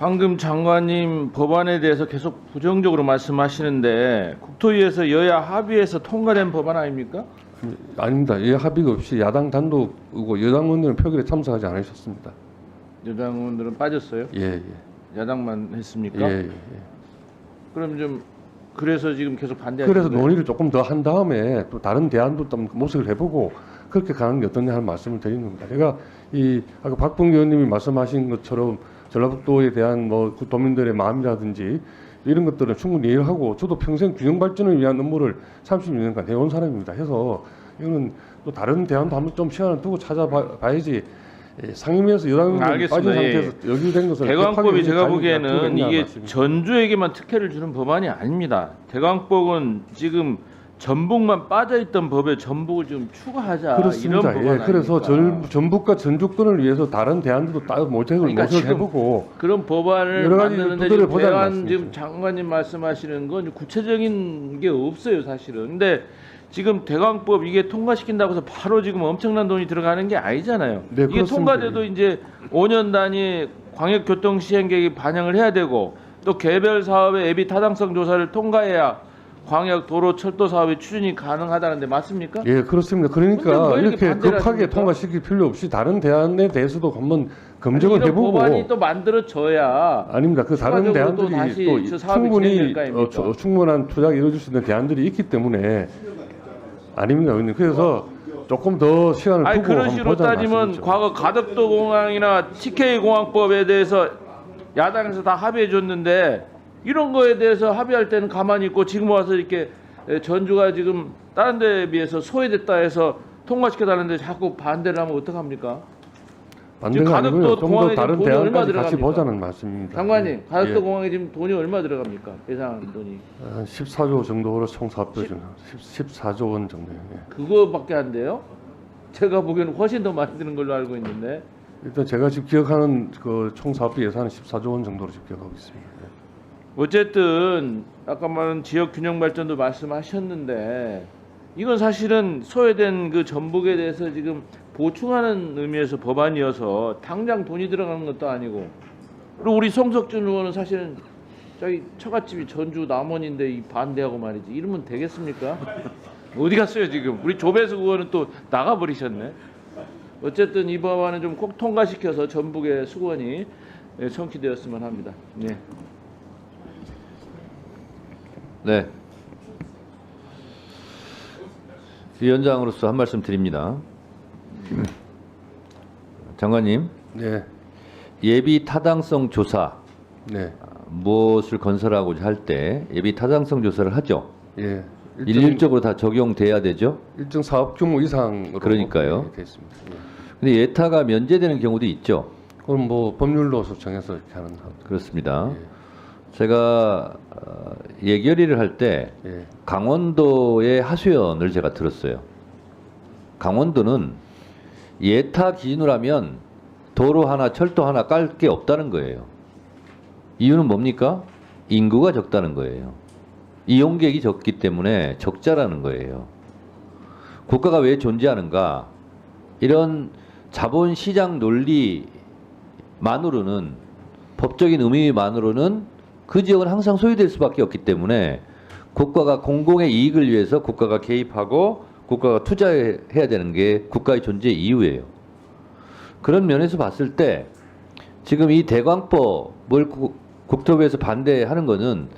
방금 장관님 법안에 대해서 계속 부정적으로 말씀하시는데 국토위에서 여야 합의해서 통과된 법안 아닙니까? 아닙니다. 예 합의가 없이 야당 단독 이고 여당 의원들은 표결에 참석하지 않으셨습니다. 여당 의원들은 빠졌어요? 예 예. 야당만 했습니까? 예, 예, 예. 그럼 좀 그래서 지금 계속 반대하시는 그래서? 논의를 조금 더 한 다음에 또 다른 대안도 좀 모색을 해보고 그렇게 가는 게 어떠냐 하는 말씀을 드리는 겁니다. 제가 이 아까 박봉기 의원님이 말씀하신 것처럼 전라북도에 대한 뭐 도민들의 마음이라든지 이런 것들은 충분히 이해를 하고 저도 평생 균형 발전을 위한 업무를 36년간 해온 사람입니다. 해서 이거는 또 다른 대안도 한번 좀 시간을 두고 찾아봐야지 예, 상임위에서 여당이 빠진 알겠습니다. 예. 상태에서 여기된 것을 대광법이 제가 보기에는 이게 말씀입니다. 전주에게만 특혜를 주는 법안이 아닙니다. 대광법은 지금 전북만 빠져있던 법에 전북을 좀 추가하자 그렇습니다. 이런 예, 법안 그래서 아닙니까? 전, 전북과 전주권을 위해서 다른 대안들도 따로 모색을 그러니까 모색을 지금 해보고 그런 법안을 여러 가지 만드는데 지금 보자는 대안 말씀이죠. 지금 장관님 말씀하시는 건 구체적인 게 없어요 사실은. 근데 지금 대광법 이게 통과시킨다고 해서 바로 지금 엄청난 돈이 들어가는 게 아니잖아요. 네, 이게 그렇습니다. 통과돼도 이제 5년 단위 광역교통 시행계획이 반영을 해야 되고 또 개별 사업의 예비 타당성 조사를 통과해야 광역 도로 철도 사업의 추진이 가능하다는데 맞습니까? 예 그렇습니다. 그러니까 뭐 이렇게 이렇게 반대를 급하게 하십니까? 통과시킬 필요 없이 다른 대안에 대해서도 한번 검증을 아니, 이런 해보고 법안이 또 만들어져야 아닙니다. 그 다른 추가적으로 또 대안들이 다시 또 저 사업이 충분히 진행될 거 아닙니까? 어, 저- 충분한 투자가 이루어질 수 있는 대안들이 있기 때문에 아닙니다. 의원님. 그래서 조금 더 시간을 아니 두고 그런 한번 식으로 보자는 따지면 말씀이죠. 과거 가덕도 공항이나 TK 공항법에 대해서 야당에서 다 합의해 줬는데 이런 거에 대해서 합의할 때는 가만히 있고 지금 와서 이렇게 에, 전주가 지금 다른 데에 비해서 소외됐다 해서 통과시켜 달라는데 자꾸 반대를 하면 어떡합니까? 반대가 아니고요. 가덕도 좀더 공항에 다른 지금 돈이 얼마 대안까지 같이 들어갑니까? 보자는 말씀입니다. 장관님 가덕도 예. 공항에 지금 돈이 얼마 들어갑니까? 예상한 돈이 한 14조 정도로 총 사업비 중 14조 원 정도. 예. 그거밖에 안 돼요? 제가 보기에는 훨씬 더 많이 드는 걸로 알고 있는데 일단 제가 지금 기억하는 그 총 사업비 예산은 14조 원 정도로 지금 기억하고 있습니다. 예. 어쨌든 아까 말한 지역 균형 발전도 말씀하셨는데 이건 사실은 소외된 그 전북에 대해서 지금 보충하는 의미에서 법안이어서 당장 돈이 들어가는 것도 아니고 그리고 우리 송석준 의원은 사실은 자기 처갓집이 전주 남원인데 이 반대하고 말이지 이러면 되겠습니까? 어디 갔어요 지금? 우리 조배수 의원은 또 나가 버리셨네. 어쨌든 이 법안은 좀 꼭 통과시켜서 전북의 수건이 예, 성취되었으면 합니다. 네. 네. 위원장으로서 한 말씀 드립니다. 장관님, 네, 예비 타당성 조사 네, 무엇을 건설하고자 할 때 예비 타당성 조사를 하죠. 예. 일률적으로 다 적용돼야 되죠. 일정 사업 규모 이상으로 그러니까요. 예, 됐습니다. 예. 근데 예타가 면제되는 경우도 있죠. 그건 뭐 법률로 소청해서 이렇게 하는 하- 그렇습니다. 제가 어, 예결위를 할 때 예. 강원도의 하수연을 제가 들었어요. 강원도는 예타 기준으로 하면 도로 하나, 철도 하나 깔 게 없다는 거예요. 이유는 뭡니까? 인구가 적다는 거예요. 이용객이 적기 때문에 적자라는 거예요. 국가가 왜 존재하는가? 이런 자본시장 논리만으로는 법적인 의미만으로는 그 지역은 항상 소유될 수밖에 없기 때문에 국가가 공공의 이익을 위해서 국가가 개입하고 국가가 투자해야 되는 게 국가의 존재 이유예요. 그런 면에서 봤을 때 지금 이 대광법을 국- 국토부에서 반대하는 것은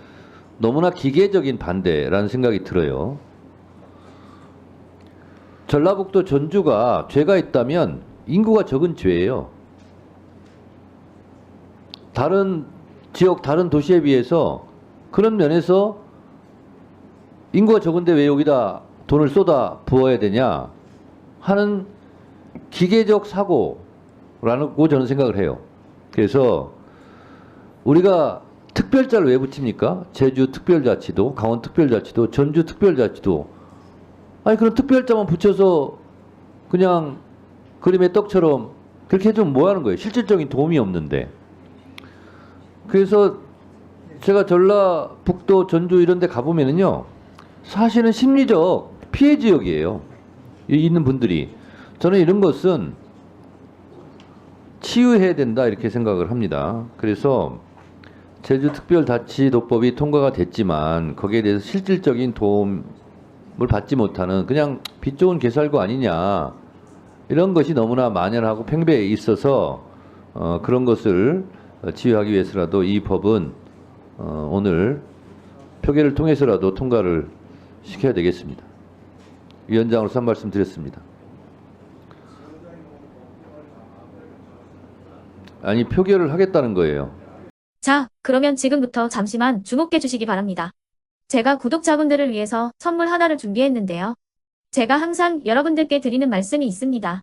너무나 기계적인 반대라는 생각이 들어요. 전라북도 전주가 죄가 있다면 인구가 적은 죄예요. 다른 지역 다른 도시에 비해서 그런 면에서 인구가 적은데 왜 여기다 돈을 쏟아 부어야 되냐 하는 기계적 사고라고 저는 생각을 해요. 그래서 우리가 특별자를 왜 붙입니까? 제주 특별자치도, 강원 특별자치도, 전주 특별자치도 아니 그런 특별자만 붙여서 그냥 그림의 떡처럼 그렇게 해주면 뭐 하는 거예요? 실질적인 도움이 없는데. 그래서 제가 전라북도, 전주 이런 데 가보면은요. 사실은 심리적 피해 지역이에요. 이 있는 분들이. 저는 이런 것은 치유해야 된다 이렇게 생각을 합니다. 그래서 제주특별자치도법이 통과가 됐지만 거기에 대해서 실질적인 도움을 받지 못하는 그냥 빚 좋은 개살구 아니냐 이런 것이 너무나 만연하고 팽배해 있어서 어, 그런 것을 어, 치유하기 위해서라도 이 법은 어, 오늘 표결을 통해서라도 통과를 시켜야 되겠습니다. 위원장으로서 한 말씀 드렸습니다. 아니 표결을 하겠다는 거예요. 자, 그러면 지금부터 잠시만 주목해 주시기 바랍니다. 제가 구독자분들을 위해서 선물 하나를 준비했는데요. 제가 항상 여러분들께 드리는 말씀이 있습니다.